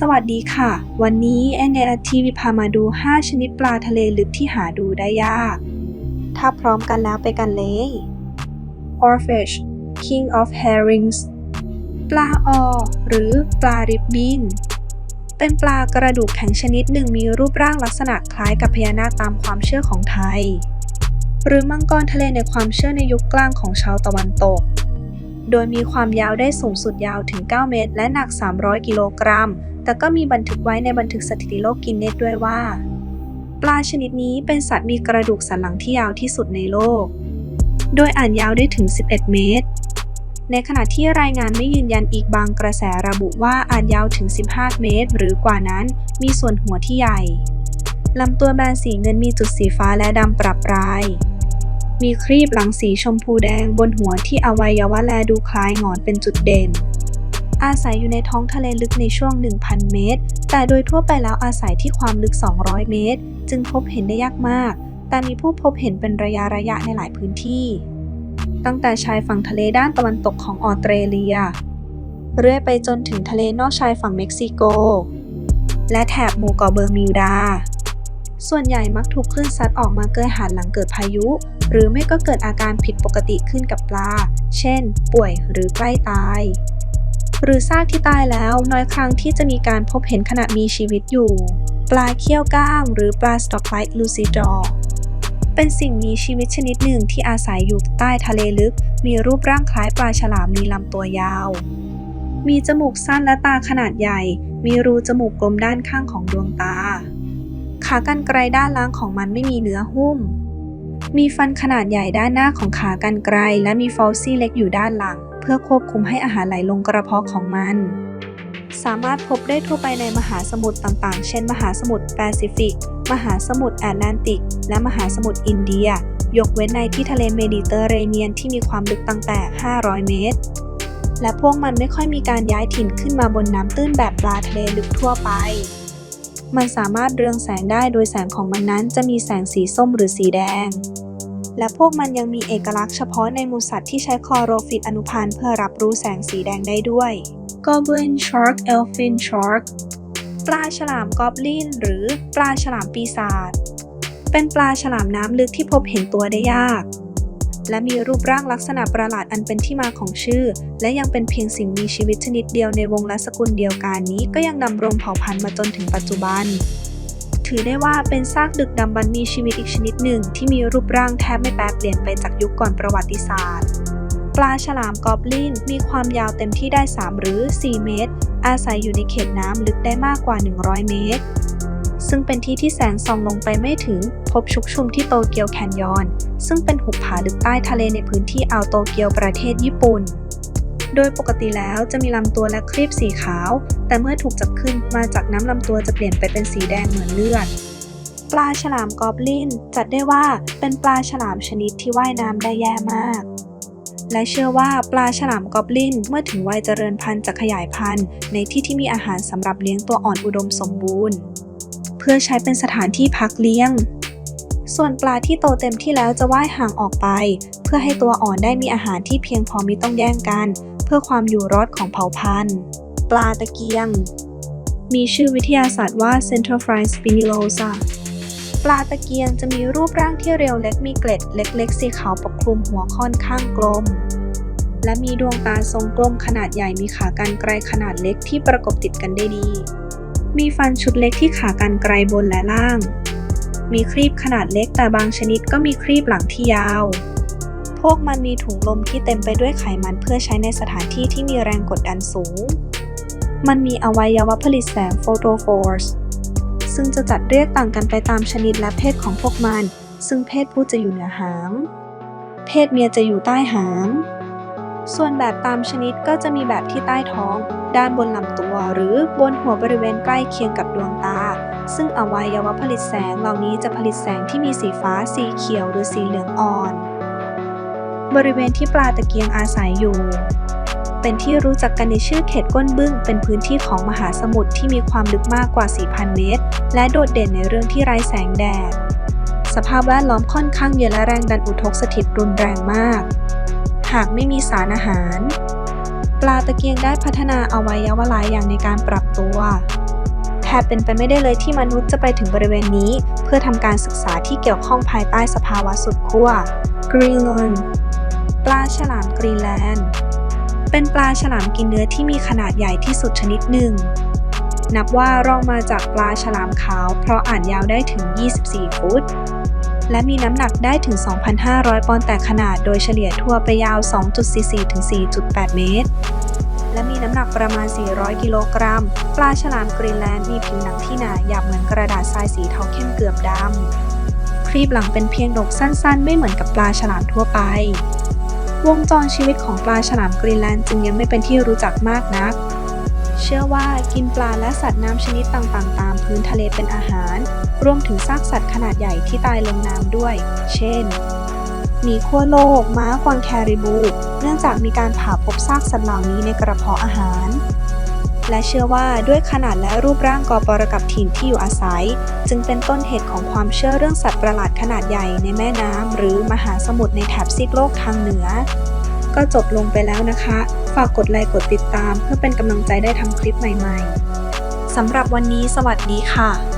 สวัสดีค่ะ วันนี้แอนเนทีวีพามาดู 5 ชนิดปลาทะเลลึกที่หาดูได้ยาก ถ้าพร้อมกันแล้วไปกันเลย Oarfish King of Herrings ปลาออ หรือปลาริบบิน เป็นปลากระดูกแข็งชนิดหนึ่งมีรูปร่างลักษณะคล้ายกับพญานาคตามความเชื่อของไทย หรือมังกรทะเลในความเชื่อในยุคกลางของชาวตะวันตก โดยมีความยาวได้สูงสุดยาวถึง 9 เมตร และหนัก 300 กิโลกรัม แต่ก็มีบันทึกไว้ในบันทึกสถิติโลกกินเนสด้วยว่า ปลาชนิดนี้เป็นสัตว์มีกระดูกสันหลังที่ยาวที่สุดในโลก โดยอ่านยาวได้ถึง 11 เมตร ในขณะที่รายงานไม่ยืนยันอีกบางกระแสระบุว่าอาจยาวถึง 15 เมตร หรือกว่านั้นมีส่วนหัวที่ใหญ่ลำตัวแบนสีเงินมีจุดสีฟ้าและดำปรับราย มีครีบหลังสีชมพูแดงบนหัวที่อวัยวะแลดูคล้ายงอนเป็นจุดเด่น อาศัยอยู่ในท้องทะเลลึกในช่วง 1,000 เมตร แต่โดยทั่วไปแล้วอาศัยที่ความลึก 200 เมตร จึงพบเห็นได้ยากมาก แต่มีผู้พบเห็นเป็นระยะระยะในหลายพื้นที่ ตั้งแต่ชายฝั่งทะเลด้านตะวันตกของออสเตรเลีย เรื่อยไปจนถึงทะเลนอกชายฝั่งเม็กซิโก และแถบหมู่เกาะเบอร์มิวดา ส่วนใหญ่มักถูกคลื่นซัดออกมาเกยหาดหลังเกิดพายุ หรือไม่ก็เกิดอาการผิดปกติขึ้นกับปลา เช่น ป่วยหรือใกล้ตาย หรือซากที่ตายแล้วน้อยครั้งที่จะมีการพบเห็นขณะมีชีวิตอยู่ ปลาเขี้ยวก้างหรือปลาสต็อกไลท์ลูซิดอร์เป็นสิ่งมีชีวิตชนิดหนึ่งที่อาศัยอยู่ใต้ทะเลลึก มีรูปร่างคล้ายปลาฉลามมีลำตัวยาว มีจมูกสั้นและตาขนาดใหญ่ มีรูจมูกกลมด้านข้างของดวงตา ขากรรไกรด้านล่างของมันไม่มีเนื้อหุ้ม มีฟันขนาดใหญ่ด้านหน้าของขากรรไกรและมีฟอลซี่เล็กอยู่ด้านหลัง เพื่อควบคุมให้อาหารไหลลงกระเพาะของมัน สามารถพบได้ทั่วไปในมหาสมุทรต่างๆ เช่น มหาสมุทรแปซิฟิก มหาสมุทรแอตแลนติก และมหาสมุทรอินเดีย ยกเว้นในที่ทะเลเมดิเตอร์เรเนียนที่มีความลึกตั้งแต่ 500 เมตร และพวกมันไม่ค่อยมีการย้ายถิ่นขึ้นมาบนน้ำตื้นแบบปลาทะเลลึกทั่วไป มันสามารถเรืองแสงได้โดยแสงของมันนั้นจะมีแสงสีส้มหรือสีแดง และพวกมันยังมีเอกลักษณ์เฉพาะในหมูสัตว์ที่ใช้คลอโรฟิลอนุพันธ์เพื่อรับรู้แสงสีแดงได้ด้วย Goblin Shark Elfin Shark ปลาฉลามกอบลินหรือปลาฉลามปีศาจเป็นปลาฉลามน้ำลึกที่พบเห็นตัวได้ยาก และมีรูปร่างลักษณะประหลาดอันเป็นที่มาของชื่อ และยังเป็นเพียงสิ่งมีชีวิตชนิดเดียวในวงและสกุลเดียวกันนี้ ก็ยังดำรงเผ่าพันธุ์มาจนถึงปัจจุบัน ถือได้ว่าเป็นซากดึกดำบรรมีชีวิตอีกชนิดหนึ่ง ที่มีรูปร่างแทบไม่แปรเปลี่ยนไปจากยุคก่อนประวัติศาสตร์ปลาฉลามกอบลินมีความยาวเต็มที่ได้ 3 หรือ 4 เมตร อาศัยอยู่ในเขตน้ำลึกได้มากกว่า 100 เมตร ซึ่งเป็นที่ที่แสงส่องลงไปไม่ถึง พบชุกชุมที่โตเกียวแคนยอน ซึ่งเป็นหุบผาลึกใต้ทะเลในพื้นที่อ่าวโตเกียวประเทศญี่ปุ่น โดยปกติแล้วจะมีลำตัวและครีบสีขาว แต่เมื่อถูกจับขึ้นมาจากน้ำลำตัวจะเปลี่ยนไปเป็นสีแดงเหมือนเลือด ปลาฉลามกอบลินจัดได้ว่าเป็นปลาฉลามชนิดที่ว่ายน้ำได้แย่มากและเชื่อว่าปลาฉลามกอบลินเมื่อถึงวัยเจริญพันธุ์จะขยายพันธุ์ในที่ที่มีอาหารสำหรับเลี้ยงตัวอ่อนอุดมสมบูรณ์ เพื่อใช้เป็นสถานที่พักเลี้ยง ส่วนปลาที่โตเต็มที่แล้วจะว่ายห่างออกไป เพื่อให้ตัวอ่อนได้มีอาหารที่เพียงพอมิต้องแย่งกัน เพื่อความอยู่รอดของเผ่าพันธุ์ ปลาตะเกียง มีชื่อวิทยาศาสตร์ว่า Centrophry spinillosa ปลาตะเกียงจะมีรูปร่างที่เรียวเล็กมีเกล็ดเล็กๆสีขาวปกคลุมหัวค่อนข้างกลม และมีดวงตาทรงกลมขนาดใหญ่มีขากรรไกรขนาดเล็กที่ประกบติดกันได้ดี มีฟันชุดเล็กที่ขากรรไกรบนและล่าง มีครีบขนาดเล็กแต่บางชนิดก็มีครีบหลังที่ยาว พวกมันมีถุงลมที่เต็มไปด้วยไขมันเพื่อใช้ในสถานที่ที่มีแรงกดดันสูง มันมีอวัยวะผลิตแสงโฟโตฟอร์สซึ่งจะจัดเรียกต่างกันไปตามชนิดและเพศของพวกมัน ซึ่งเพศผู้จะอยู่เหนือหาง เพศเมียจะอยู่ใต้หาง ส่วนแบบตามชนิดก็จะมีแบบที่ใต้ท้อง ด้านบนลำตัว หรือบนหัวบริเวณใกล้เคียงกับดวงตา ซึ่งอวัยวะผลิตแสงเหล่านี้จะผลิตแสงที่มีสีฟ้า สีเขียว หรือสีเหลืองอ่อน บริเวณที่ปลาตะเกียงอาศัยอยู่ เป็นที่รู้จักกันในชื่อเขตก้นบึ้ง เป็นพื้นที่ของมหาสมุทรที่มีความลึกมากกว่า 4,000 เมตร และโดดเด่นในเรื่องที่ไร้แสงแดด สภาพแวดล้อมค่อนข้างเย็นและแรงดันอุทกสถิตรุนแรงมาก หากไม่มีสารอาหาร ปลาตะเกียงได้พัฒนาอวัยวะหลายอย่างในการปรับตัว แทบเป็นไปไม่ได้เลยที่มนุษย์จะไปถึงบริเวณนี้ เพื่อทำการศึกษาที่เกี่ยวข้องภายใต้สภาวะสุดขั้วกรีนแลนด์ปลาฉลามกรีนแลนด์ เป็นปลาฉลามกินเนื้อที่มีขนาดใหญ่ที่สุดชนิดหนึ่ง นับว่ารองมาจากปลาฉลามขาว เพราะอ่านยาวได้ถึง 24 ฟุต และมีน้ำหนักได้ถึง 2,500 ปอนด์แต่ขนาดโดยเฉลี่ยทั่วไปยาว 2.44 ถึง 4.8 เมตร และมีน้ำหนักประมาณ 400 กิโลกรัม ปลาฉลามกรีนแลนด์มีผิวหนังที่หนาหยาบเหมือนกระดาษทรายสีเทาเข้มเกือบดำครีบหลังเป็นเพียงดกสั้นๆ ไม่เหมือนกับปลาฉลามทั่วไป วงจรชีวิตของปลาฉลามกรีนแลนด์จึงยังไม่เป็นที่รู้จักมากนัก เชื่อว่ากินปลาและสัตว์น้ำชนิดต่างๆ ตามพื้นทะเลเป็นอาหาร รวมถึงซากสัตว์ขนาดใหญ่ที่ตายลงน้ำด้วย เช่นหมีขั้วโลก ม้ากวางแคริบู เนื่องจากมีการผ่าพบซากสัตว์เหล่านี้ในกระเพาะอาหาร และเชื่อว่าด้วยขนาดและรูปร่างกอปรกับถิ่นที่อยู่อาศัย จึงเป็นต้นเหตุของความเชื่อเรื่องสัตว์ประหลาดขนาดใหญ่ในแม่น้ำหรือมหาสมุทรในแถบซีกโลกทางเหนือ ก็จบลงไปแล้วนะคะ ฝากกดไลค์กดติดตาม เพื่อเป็นกำลังใจได้ทำคลิปใหม่ๆสำหรับวันนี้สวัสดีค่ะ